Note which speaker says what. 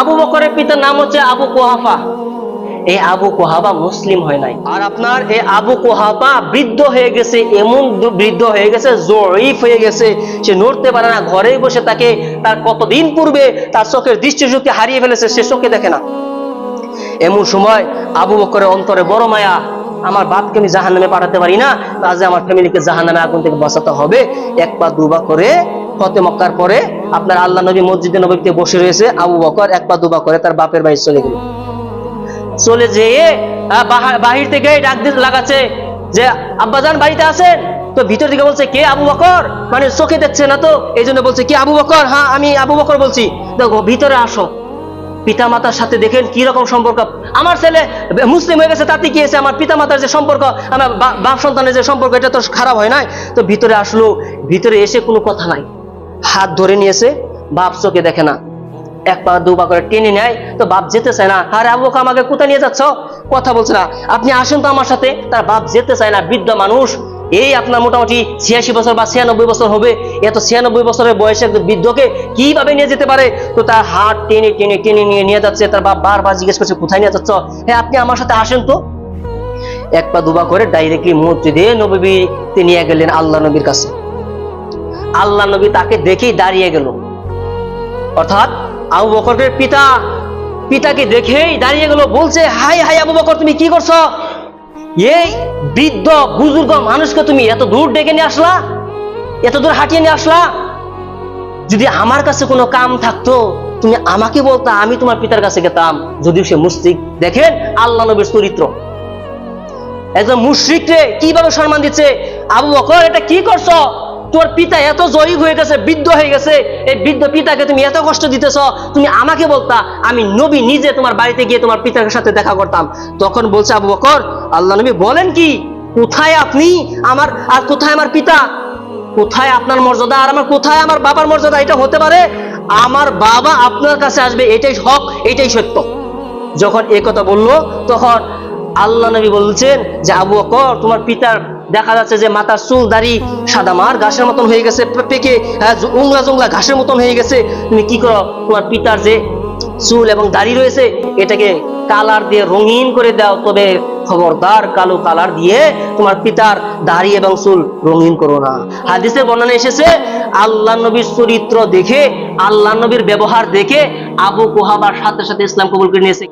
Speaker 1: আবু বকরের পিতার নাম হচ্ছে আবু কোহাফা। এই আবু কোহাবা মুসলিম হয় নাই। আর আপনার এই আবু কোহাফা বৃদ্ধ হয়ে গেছে, এমন বৃদ্ধ হয়ে গেছে, জয়ীফ হয়ে গেছে, সে নড়তে পারে না ঘরে বসে তাকে তার কতদিন পূর্বে তার চোখের দৃষ্টিশক্তি হারিয়ে ফেলেছে, সে চোখে দেখে না। এমন সময় আবু বকরের অন্তরে বড় মায়া, আমার বাপকে আমি জাহান নামে পাঠাতে পারি না কাজে আমার ফ্যামিলিকে জাহান নামে আগুন থেকে বাঁচাতে হবে। এক পা দুবা করে ফতে মক্কার পরে আপনার আল্লাহ নবী মসজিদে নবীতে বসে রয়েছে, আবু বকর এক পা দুবা করে তার বাপের বাড়ি চলে গেল। চলে যেয়ে বাহির থেকে ডাক দিতে লাগাচ্ছে যে আব্বাজান বাড়িতে আছেন? তো ভিতর থেকে বলছে, কে আবু বকর? মানে চোখে দেখছে না তো এই জন্য বলছে, কি আবু বকর? হ্যাঁ আমি আবু বকর বলছি। দেখো, ভিতরে আসো। পিতা মাতার সাথে দেখেন কি রকম সম্পর্ক। আমার ছেলে মুসলিম হয়ে গেছে, তাতে কি আমার পিতা মাতার যে সম্পর্ক, আমার বাপ সন্তানের যে সম্পর্ক, এটা তো খারাপ হয় নাই। তো ভিতরে আসলো, ভিতরে এসে কোনো কথা নাই। হাত ধরে নিয়েছে, বাপ চোখে দেখে না। এক পা দু পা করে টেনে নেয়, তো বাপ যেতে চায় না। আরে আবু আমাকে কোথায় নিয়ে যাচ্ছ? কথা বলছে না। আপনি আসেন তো আমার সাথে। তার বাপ যেতে চায় না, বৃদ্ধ মানুষ। এই আপনার মোটামুটি ছিয়াশি বছর বা ছিয়ানব্বই বছর হবে। এত ছিয়ানব্বই বছরের বয়সে একজন বৃদ্ধকে কীভাবে নিয়ে যেতে পারে? তো তার হাত টেনে টেনে টেনে নিয়ে নিয়ে যাচ্ছে। তার বাপ বারবার জিজ্ঞেস করছে, কোথায় নিয়ে যাচ্ছ? হ্যাঁ আপনি আমার সাথে আসেন তো। এক পা দুবা করে ডাইরেক্টলি মসজিদে নবীতে নিয়ে গেলেন আল্লাহ নবীর কাছে। আল্লাহ নবী তাকে দেখেই দাঁড়িয়ে গেল। অর্থাৎ আবু বকরের পিতা, পিতাকে দেখেই দাঁড়িয়ে গেল, বলছে হাই হাই আবু বকর, তুমি কি করছ? এই বৃদ্ধ, বুজুর্গ মানুষকে তুমি এত দূর ডেকে নিয়ে আসলা? এত দূর হাঁটিয়ে নিয়ে আসলা? যদি আমার কাছে কোনো কাম থাকতো, তুমি আমাকে বলতা, আমি তোমার পিতার কাছে গেতাম। যদিও সে মুস্তিক দেখেন আল্লাহ নবীর চরিত্র। একজন মুশ্রিককে কীভাবে সম্মান দিচ্ছে? আবু বকর, এটা কি করছ? তোর পিতা এত জয়ীব হয়ে গেছে, বৃদ্ধ হয়ে গেছে, এই বৃদ্ধ পিতাকে তুমি এত কষ্ট দিতেছ, তুমি আমাকে বলতা, আমি নবী নিজে তোমার বাড়িতে গিয়ে তোমার পিতার সাথে দেখা করতাম। তখন বলছে আবু বকর, আল্লাহ নবী বলেন কি, কোথায় আপনি আমার, আর কোথায় আমার পিতা? কোথায় আপনার মর্যাদা? আর আমার কোথায় আমার বাবার মর্যাদা? এটা হতে পারে, আমার বাবা আপনার কাছে আসবে, এটাই হক, এটাই সত্য। যখন এ কথা বলল, তখন আল্লাহ নবী বলছেন যে, আবু বকর, তোমার পিতার দেখা যাচ্ছে যে মাথার চুল দাড়ি সাদামার ঘাসের মতন হয়ে গেছে পেকে হ্যাঁ, উংলা জুংলা ঘাসের মতন হয়ে গেছে। তুমি কি করো? তোমার পিতার যে চুল এবং দাড়ি রয়েছে এটাকে কালার দিয়ে রঙিন করে দাও। তবে খবরদার কালো কালার দিয়ে তোমার পিতার দাড়ি এবং চুল রঙিন করো না। হাদিসের বর্ণনা এসেছে আল্লাহ নবীর চরিত্র দেখে আল্লাহ নবীর ব্যবহার দেখে আবু কোহাবার সাথে সাথে ইসলাম কবুল করে নিয়েছে।